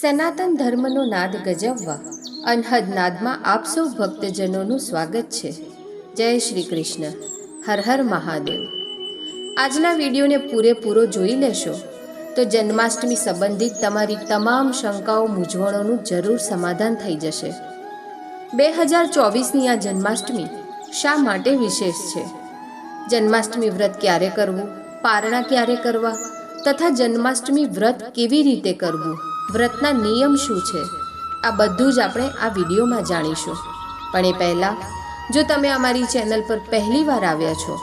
સનાતન ધર્મનો નાદ ગજવવા, અનહદ નાદમાં આપ સૌ ભક્તજનોનું સ્વાગત છે. જય શ્રી કૃષ્ણ. હર હર મહાદેવ. આજના વિડીયોને પૂરેપૂરો જોઈ લેશો. તો જન્માષ્ટમી સંબંધિત તમારી તમામ શંકાઓ, મૂંઝવણોનું જરૂર સમાધાન થઈ જશે. બે હજાર ચોવીસની આ જન્માષ્ટમી શા માટે વિશેષ છે? જન્માષ્ટમી વ્રત ક્યારે કરવું? પારણા ક્યારે કરવા? તથા જન્માષ્ટમી વ્રત કેવી રીતે કરવું? વ્રતના નિયમ શું છે? આ બધું જ આપણે આ વિડીયોમાં જાણીશું. પણ એ પહેલાં, જો તમે અમારી ચેનલ પર પહેલીવાર આવ્યા છો,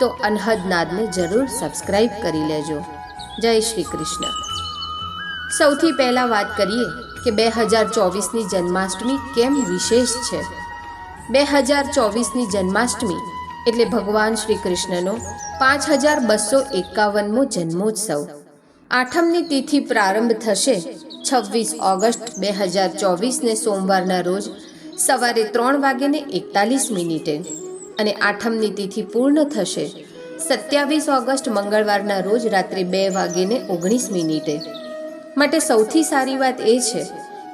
તો અનહદ નાદને જરૂર સબસ્ક્રાઈબ કરી લેજો. જય શ્રી કૃષ્ણ. સૌથી પહેલાં વાત કરીએ કે બે હજાર ચોવીસની જન્માષ્ટમી કેમ વિશેષ છે? બે હજાર ચોવીસની જન્માષ્ટમી એટલે ભગવાન શ્રી કૃષ્ણનો પાંચ હજાર બસો એકાવનમો જન્મોત્સવ. આઠમની તિથિ પ્રારંભ થશે છવ્વીસ ઓગસ્ટ બે હજાર ચોવીસને સોમવારના રોજ સવારે ત્રણ વાગ્યે એકતાલીસ મિનિટે અને આઠમની તિથિ પૂર્ણ થશે. સત્યાવીસ ઓગસ્ટ મંગળવારના રોજ રાત્રે બે વાગ્યે ઓગણીસ મિનિટે. માટે સૌથી સારી વાત એ છે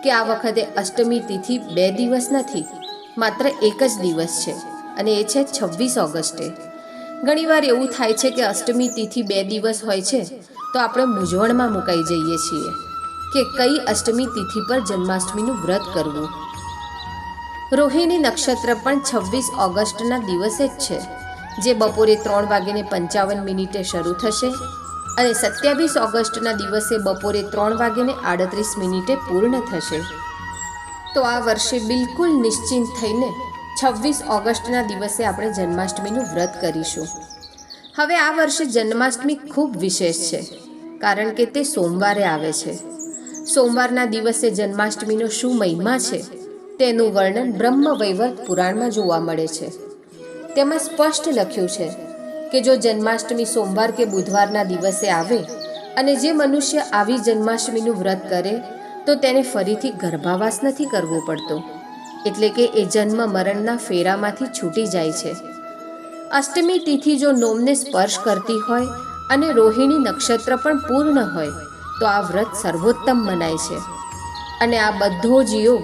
કે આ વખતે અષ્ટમી તિથિ બે દિવસ નથી, માત્ર એક જ દિવસ છે અને એ છે છવ્વીસ ઓગસ્ટે. ઘણીવાર એવું થાય છે કે અષ્ટમી તિથિ બે દિવસ હોય છે, તો આપણે મૂંઝવણમાં મુકાઈ જઈએ છીએ. કે કઈ અષ્ટમી તિથિ પર જન્માષ્ટમીનું વ્રત કરવું. રોહિણી નક્ષત્ર પણ છવ્વીસ ઓગસ્ટના દિવસે જ છે, જે બપોરે ત્રણ વાગીને પંચાવન મિનિટે શરૂ થશે અને સત્યાવીસ ઓગસ્ટના દિવસે બપોરે ત્રણ વાગીને આડત્રીસ મિનિટે પૂર્ણ થશે. તો આ વર્ષે બિલકુલ નિશ્ચિંત થઈને છવ્વીસ ઓગસ્ટના દિવસે આપણે જન્માષ્ટમીનું વ્રત કરીશું. હવે આ વર્ષે જન્માષ્ટમી ખૂબ વિશેષ છે, કારણ કે તે સોમવારે આવે છે. સોમવારના દિવસે જન્માષ્ટમીનો શું મહિમા છે, તેનું વર્ણન બ્રહ્મ વૈવર્ત પુરાણમાં જોવા મળે છે. તેમાં સ્પષ્ટ લખ્યું છે કે જો જન્માષ્ટમી સોમવાર કે બુધવારના દિવસે આવે અને જે મનુષ્ય આવી જન્માષ્ટમીનું વ્રત કરે, તો તેને ફરીથી ગર્ભાવાસ નથી કરવો પડતો. એટલે કે એ જન્મ મરણના ફેરામાંથી છૂટી જાય છે. અષ્ટમી તિથિ જો નોમને સ્પર્શ કરતી હોય અને રોહિણી નક્ષત્ર પણ પૂર્ણ હોય તો આ વ્રત સર્વોત્તમ મનાય છે. અને આ બધો જ યોગ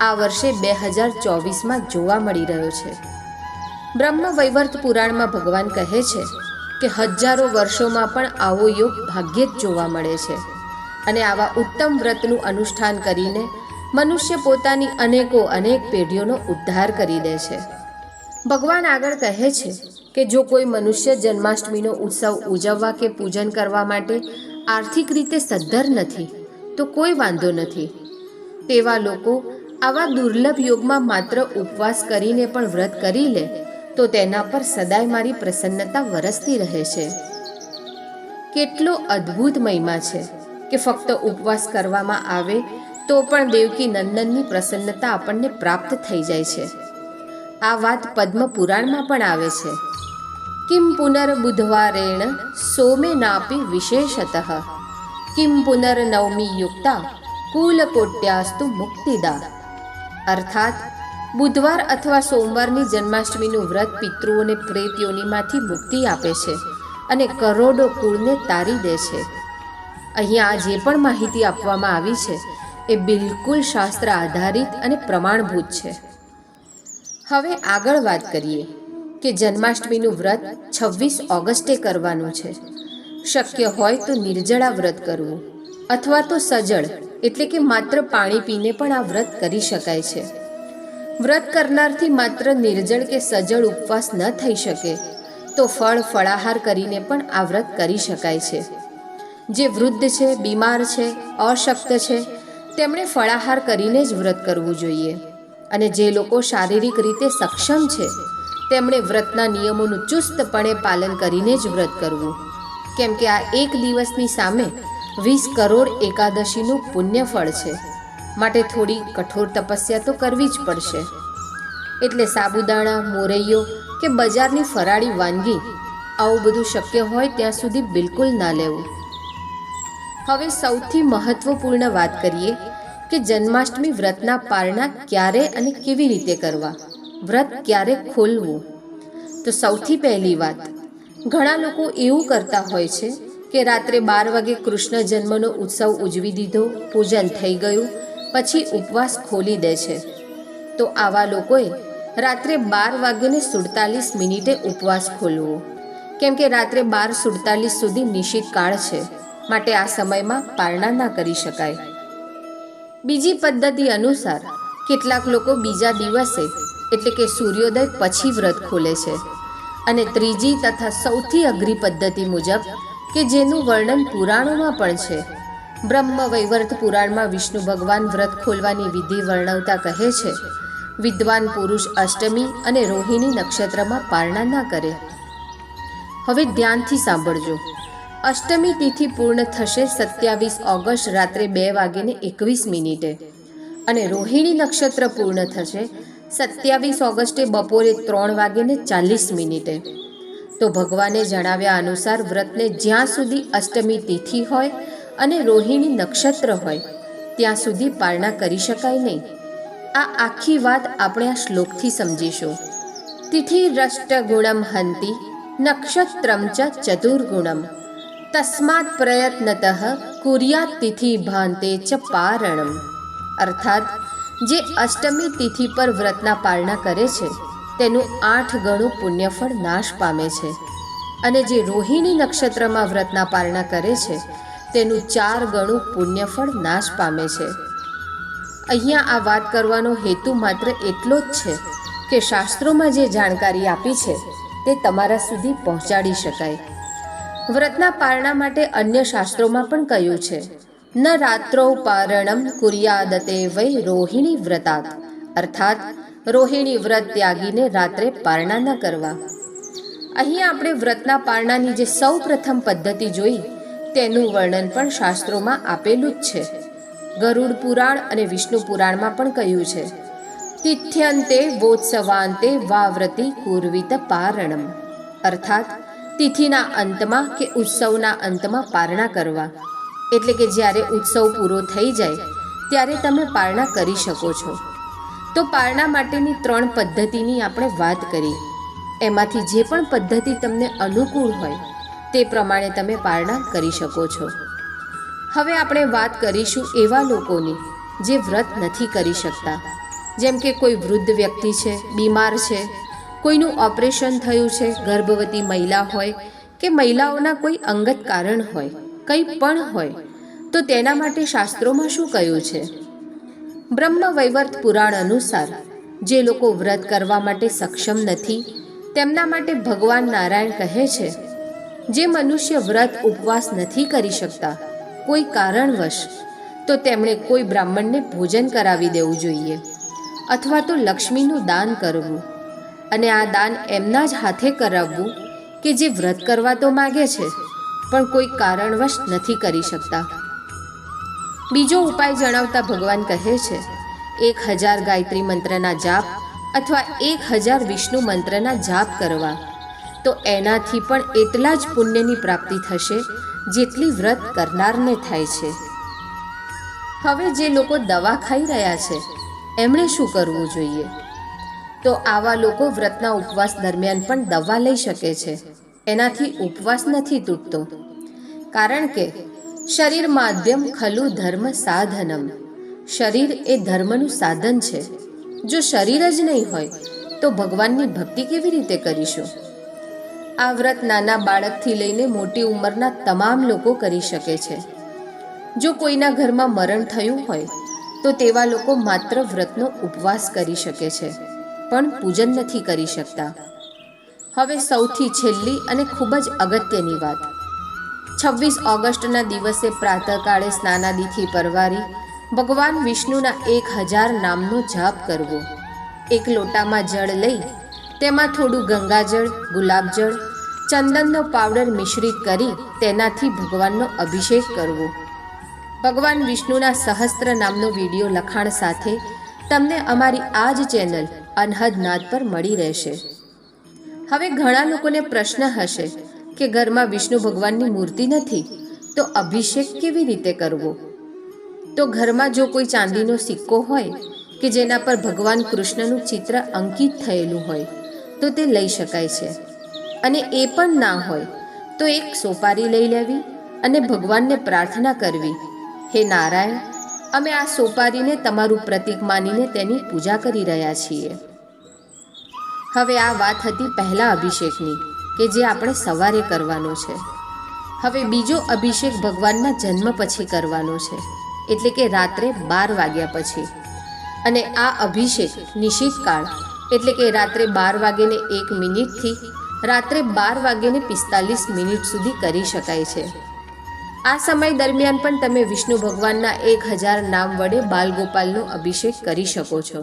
આ વર્ષે બે હજાર ચોવીસમાં જોવા મળી રહ્યો છે. બ્રહ્મ વૈવર્ત પુરાણમાં ભગવાન કહે છે કે હજારો વર્ષોમાં પણ આવો યોગ ભાગ્યે જ જોવા મળે છે. અને આવા ઉત્તમ વ્રતનું અનુષ્ઠાન કરીને મનુષ્ય પોતાની અનેકો અનેક પેઢીઓનો ઉદ્ધાર કરી દે છે. ભગવાન આગળ કહે છે કે જો કોઈ મનુષ્ય જન્માષ્ટમીનો ઉત્સવ ઉજવવા કે પૂજન કરવા માટે આર્થિક રીતે સદ્ધર નથી, તો કોઈ વાંધો નથી. તેવા લોકો આવા દુર્લભ યોગમાં માત્ર ઉપવાસ કરીને પણ વ્રત કરી લે, તો તેના પર સદાય મારી પ્રસન્નતા વરસતી રહે છે. કેટલો અદ્ભુત મહિમા છે કે ફક્ત ઉપવાસ કરવામાં આવે, તો પણ દેવકી નંદનની પ્રસન્નતા આપણને પ્રાપ્ત થઈ જાય છે. આ વાત પદ્મ પુરાણમાં પણ આવે છે. કિમ પુનર્બુધવારેણ સોમે નાપી વિશેષતઃ કિમ પુનર્નવમી યુક્તા કુલકોટ્યાસ્તુ મુક્તિદા અર્થાત બુધવાર અથવા સોમવારની જન્માષ્ટમીનું વ્રત પિતૃઓને પ્રેત યોનિમાંથી મુક્તિ આપે છે અને કરોડો કુળને તારી દે છે. અહીંયા જે પણ માહિતી આપવામાં આવી છે, એ બિલકુલ શાસ્ત્ર આધારિત અને પ્રમાણભૂત છે. હવે આગળ વાત કરીએ. કે જન્માષ્ટમીનું વ્રત છવ્વીસ ઓગસ્ટે કરવાનું છે. શક્ય હોય તો નિર્જળા વ્રત કરવું, અથવા તો સજળ, એટલે કે માત્ર પાણી પીને પણ આ વ્રત કરી શકાય છે. વ્રત કરનારથી માત્ર નિર્જળ કે સજળ ઉપવાસ ન થઈ શકે, તો ફળ ફળાહાર કરીને પણ આ વ્રત કરી શકાય છે. જે વૃદ્ધ છે, બીમાર છે, અશક્ત છે, તેમણે ફળાહાર કરીને જ વ્રત કરવું જોઈએ. અને જે લોકો શારીરિક રીતે સક્ષમ છે તેમણે વ્રતના નિયમોનું ચુસ્તપણે પાલન કરીને જ વ્રત કરવું. કેમ કે આ એક દિવસની સામે વીસ કરોડ એકાદશીનું પુણ્ય ફળ છે. માટે થોડી કઠોર તપસ્યા તો કરવી જ પડશે. એટલે સાબુદાણા, મોરૈયો કે બજારની ફરાળી વાનગી આવું બધું શક્ય હોય ત્યાં સુધી બિલકુલ ના લેવું. હવે સૌથી મહત્વપૂર્ણ વાત કરીએ કે જન્માષ્ટમી વ્રતના પારણા ક્યારે અને કેવી રીતે કરવા? વ્રત ક્યારે ખોલવું? તો સૌથી પહેલી વાત, ઘણા લોકો એવું કરતા હોય છે કે રાત્રે બાર વાગે કૃષ્ણ જન્મનો ઉત્સવ ઉજવી દીધો, પૂજન થઈ ગયું, પછી ઉપવાસ ખોલી દે છે. તો આવા લોકોએ રાત્રે બાર વાગ્યે સુડતાલીસ મિનિટે ઉપવાસ ખોલવો. કેમ કે રાત્રે બાર સુડતાલીસ સુધી નિશ્ચિત કાળ છે, માટે આ સમયમાં પારણા ના કરી શકાય. બીજી પદ્ધતિ અનુસાર, કેટલાક લોકો બીજા દિવસે એટલે કે સૂર્યોદય પછી વ્રત ખોલે છે. અને ત્રીજી તથા સૌથી અઘરી પદ્ધતિ મુજબ કે જેનું વર્ણન પુરાણોમાં પણ છે. બ્રહ્મ વૈવર્ત પુરાણમાં વિષ્ણુ ભગવાન વ્રત ખોલવાની વિધિ વર્ણવતા કહે છે, વિદ્વાન પુરુષ અષ્ટમી અને રોહિણી નક્ષત્રમાં પારણા ના કરે. હવે ધ્યાનથી સાંભળજો. અષ્ટમી તિથિ પૂર્ણ થશે સત્યાવીસ ઓગસ્ટ રાત્રે બે વાગીને એકવીસ મિનિટે. અને રોહિણી નક્ષત્ર પૂર્ણ થશે સત્યાવીસ ઓગસ્ટે બપોરે ત્રણ વાગ્યે ચાલીસ મિનિટે. તો ભગવાને જણાવ્યા અનુસાર વ્રતને જ્યાં સુધી અષ્ટમી તિથિ હોય અને રોહિણી નક્ષત્ર હોય, ત્યાં સુધી પારણા કરી શકાય નહીં. આ આખી વાત આપણે આ શ્લોકથી સમજીશું. તિથિ રષ્ટ ગુણમ હંતિ, નક્ષત્રમ ચ ચતુર્ગુણમ. તસ્માત પ્રયત્નતઃ કુર્યાત તિથિ ભાંતે ચ પારણમ. અર્થાત જે અષ્ટમી તિથિ પર વ્રતના પારણા કરે છે, તેનું આઠ ગણું પુણ્યફળ નાશ પામે છે. અને જે રોહિણી નક્ષત્રમાં વ્રતના પારણા કરે છે, તેનું ચાર ગણું પુણ્યફળ નાશ પામે છે. અહીંયા આ વાત કરવાનો હેતુ માત્ર એટલો જ છે કે શાસ્ત્રોમાં જે જાણકારી આપી છે, તે તમારા સુધી પહોંચાડી શકાય. વ્રતના પારણા માટે અન્ય શાસ્ત્રોમાં પણ કહ્યું છે ન રાત્રો પારણમ કુર્યાદતે વૈ રોહિણી વ્રતાત અર્થાત રોહિણી વ્રત ત્યાગીને રાત્રે પારણા ન કરવા અહીં આપણે વ્રતના પારણાની જે સૌ પ્રથમ પદ્ધતિ જોઈ, તેનું વર્ણન પણ શાસ્ત્રોમાં આપેલું જ છે। ગરુડ પુરાણ અને વિષ્ણુ પુરાણમાં પણ કહ્યું છે, તિથ્યંતે વોત્સવાંતે વાવ્રતિ કુર્વિત પારણમ. અર્થાત, તિથિના અંતમાં કે ઉત્સવના અંતમાં પારણા કરવા। એટલે કે જ્યારે ઉત્સવ પૂરો થઈ જાય, ત્યારે તમે પારણા કરી શકો છો. તો પારણા માટેની ત્રણ પદ્ધતિની આપણે વાત કરી. એમાંથી જે પણ પદ્ધતિ તમને અનુકૂળ હોય, તે પ્રમાણે તમે પારણા કરી શકો છો. હવે આપણે વાત કરીશું એવા લોકોની, જે વ્રત નથી કરી શકતા. જેમ કે કોઈ વૃદ્ધ વ્યક્તિ છે, બીમાર છે, કોઈનું ઓપરેશન થયું છે, ગર્ભવતી મહિલા હોય કે મહિલાઓના કોઈ અંગત કારણ હોય. કંઈ પણ હોય, તો તેના માટે શાસ્ત્રોમાં શું કહ્યું છે? બ્રહ્મ વૈવર્ત પુરાણ અનુસાર, જે લોકો વ્રત કરવા માટે સક્ષમ નથી, તેમના માટે ભગવાન નારાયણ કહે છે, જે મનુષ્ય વ્રત ઉપવાસ નથી કરી શકતા, કોઈ કારણવશ, તો તેમણે કોઈ બ્રાહ્મણને ભોજન કરાવી દેવું જોઈએ, અથવા તો લક્ષ્મીનું દાન કરવું, અને આ દાન એમના જ હાથે કરાવવું, કે જે વ્રત કરવા તો માગે છે. પણ કોઈ કારણવશ નથી કરી શકતા. બીજો ઉપાય જણાવતા ભગવાન કહે છે, એક હજાર ગાયત્રી મંત્રના જાપ અથવા એક હજાર વિષ્ણુ મંત્રના જાપ કરવા. તો એનાથી પણ એટલા જ પુણ્યની પ્રાપ્તિ થશે, જેટલી વ્રત કરનારને થાય છે. હવે જે લોકો દવા ખાઈ રહ્યા છે, એમણે શું કરવું જોઈએ? તો આવા લોકો વ્રતના ઉપવાસ દરમિયાન પણ દવા લઈ શકે છે. એનાથી ઉપવાસ નથી તૂટતો. કારણ કે શરીર માધ્યમ ખલુ ધર્મ સાધનમ. શરીર એ ધર્મનું સાધન છે. જો શરીર જ નહીં હોય, તો ભગવાનની ભક્તિ કેવી રીતે કરીશું? આ વ્રત નાના બાળકથી લઈને મોટી ઉંમરના તમામ લોકો કરી શકે છે. જો કોઈના ઘરમાં મરણ થયું હોય, તો તેવા લોકો માત્ર વ્રતનો ઉપવાસ કરી શકે છે, પણ પૂજન નથી કરી શકતા. હવે સૌથી છેલ્લી અને ખૂબ જ અગત્યની વાત. છવ્વીસ ઓગસ્ટના દિવસે પ્રાતઃકાળે સ્નાનાદિથી પરવારી ભગવાન વિષ્ણુના એક હજાર નામનો જાપ કરવો. એક લોટામાં જળ લઈ તેમાં થોડું ગંગાજળ, ગુલાબજળ, ચંદનનો પાવડર મિશ્રિત કરી તેનાથી ભગવાનનો અભિષેક કરવો. ભગવાન વિષ્ણુના સહસ્ત્ર નામનો વીડિયો લખાણ સાથે તમને અમારી આ જ ચેનલ અનહદ નાદ પર મળી રહેશે. હવે ઘણા લોકોને પ્રશ્ન હશે કે ઘરમાં વિષ્ણુ ભગવાનની મૂર્તિ નથી, તો અભિષેક કેવી રીતે કરવો? તો ઘરમાં જો કોઈ ચાંદીનો સિક્કો હોય, કે જેના પર ભગવાન કૃષ્ણનું ચિત્ર અંકિત થયેલું હોય, તો તે લઈ શકાય છે. અને એ પણ ના હોય, તો એક સોપારી લઈ લેવી અને ભગવાનને પ્રાર્થના કરવી. હે નારાયણ, અમે આ સોપારીને તમારું પ્રતીક માનીને તેની પૂજા કરી રહ્યા છીએ. હવે આ વાત હતી પહેલા અભિષેકની. કે જે આપણે સવારે કરવાનો છે. હવે બીજો અભિષેક ભગવાનના જન્મ પછી કરવાનો છે, એટલે કે રાત્રે બાર વાગ્યા પછી. અને આ અભિષેક નિશિતકાળ એટલે કે રાત્રે બાર વાગ્યે એક મિનિટથી રાત્રે બાર વાગ્યે પિસ્તાલીસ મિનિટ સુધી કરી શકાય છે. આ સમય દરમિયાન પણ તમે વિષ્ણુ ભગવાનના એક હજાર નામ વડે બાલગોપાલનો અભિષેક કરી શકો છો.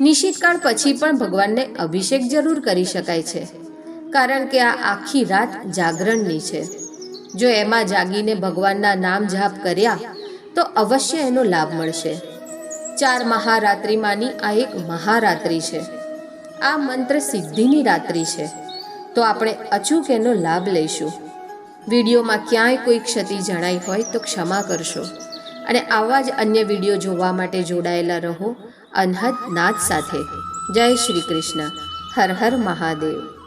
નિશિતકાળ પછી પણ ભગવાનને અભિષેક જરૂર કરી શકાય છે. કારણ કે આ આખી રાત જાગરણની છે. જો એમાં જાગીને ભગવાનના નામ જાપ કર્યા, તો અવશ્ય એનો લાભ મળશે. ચાર મહારાત્રિમાંની આ એક મહારાત્રિ છે. આ મંત્ર સિદ્ધિની રાત્રિ છે. તો આપણે અચૂક એનો લાભ લઈશું. વિડીયોમાં ક્યાંય કોઈ ક્ષતિ જણાઈ હોય તો ક્ષમા કરશો. અને આવા જ અન્ય વીડિયો જોવા માટે જોડાયેલા રહો અનહદ નાદ સાથે. જય શ્રી કૃષ્ણ. હર હર મહાદેવ.